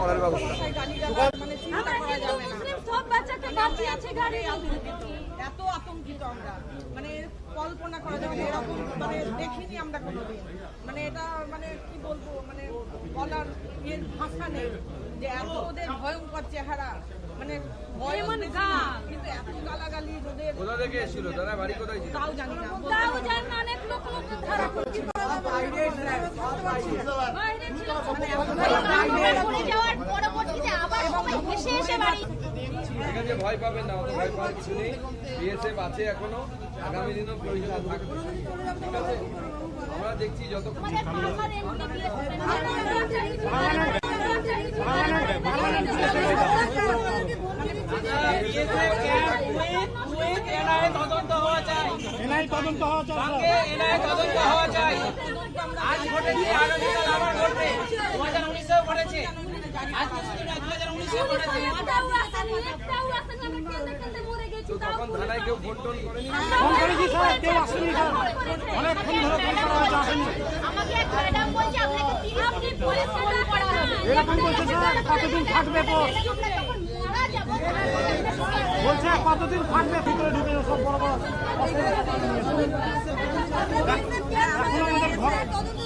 করার ব্যবস্থা। মানে এত আতঙ্কিত আমরা। মানে কল্পনা করা যাবে এরকম মানে দেখিনি আমরা কোনোদিন। মানে এটা মানে কি বলব মানে বলার ইয়ে ভাষা নেই। যে এত ওদের ভয়ঙ্কর চেহারা মানে ভয় গা। কিন্তু এত গালাগালি ওদের কোথা থেকে এসেছিল? তারা বাড়ি কোথায় তাও জানি না। তাও জান অনেক লোক লোক ধরা ভয় পাবেন না ভয় পাওয়ার কিছু নেই বিএসএফ আছে এখনও আগামী দিনেও প্রয়োজন থাকবে ঠিক আছে আমরা দেখছি যত তদন্ত হওয়া এনআই তদন্ত হওয়া চাই। সঙ্গে এনআই তদন্ত হওয়া চাই। আজ ঘটেছে আগামীকাল আবার ঘটবে। দু হাজার উনিশেও ঘটেছে। আজকে শুধু নয় দু হাজার উনিশেও ঘটেছে? একটাও আসেনি একটাও আসেনি আমরা কেঁদে কেঁদে মরে গেছি তো তখন থানায় কেউ ফোন টোন করেনি? ফোন করেছি স্যার কেউ আসেনি স্যার। অনেকক্ষণ ধরে ফোন করা হয়েছে আসেনি। আমাকে এক ম্যাডাম বলছে আপনাকে তিন আপনি পুলিশ ফোন করা হবে। এরকম বলছে স্যার কতদিন থাকবে পোস্ট আমরা যখন মারা যাব বলছে কতদিন থাকবে ভিতরে ঢুকে সব বড় বড়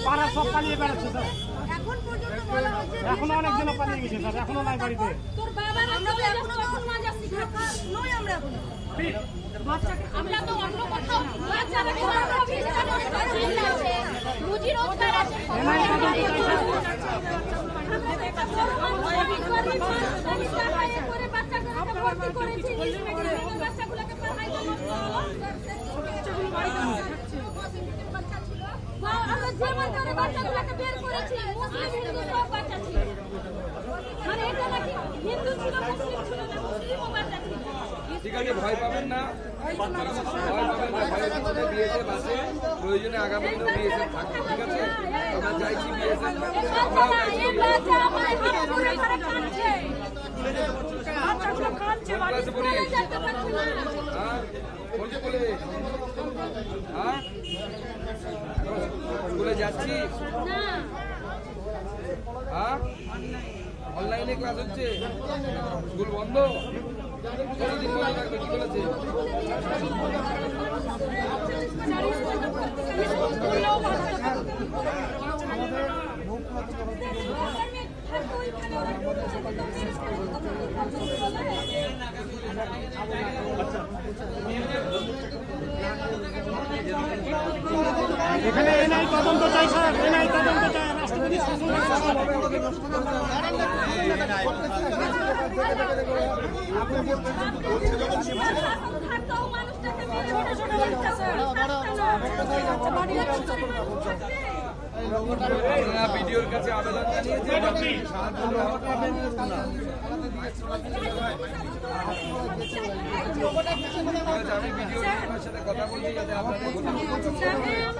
ঘর সব পালিয়ে বেড়াচ্ছে স্যার। এখন অনেকজনে পালিয়ে গেছে স্যার এখনও নাই বাড়িতে। আমরা তো অন্য কোথাও রুজি রোজগার আছে এনআই তদন্ত চাই স্যার ঠিক আছে ভয় পাবেন না। বিএসএফ আছে। প্রয়োজনে আগামী বিএসএফ থাকবে ঠিক আছে? আমরা চাইছি বিএসএফ আমরাও চাইছি বাচ্চাগুলো কাঁদছে কোন ক্লাসে পড়ি হ্যাঁ কোন স্কুলে হ্যাঁ স্কুলে যাচ্ছিস হ্যাঁ? অনলাইনে ক্লাস হচ্ছে। স্কুল বন্ধ? কতদিন এখানে এনআই তদন্ত চাই স্যার এনআই তদন্ত চাই রাষ্ট্রপতি শাসন আপনারা ভিডিওর কাছে আবেদন আমি ভিডিও সাথে কথা বলছি যাতে আপনাদের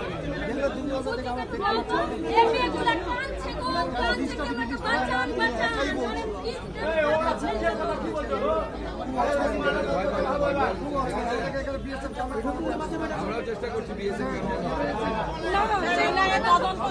আমরাও চেষ্টা করছি বিএসএফ তদন্ত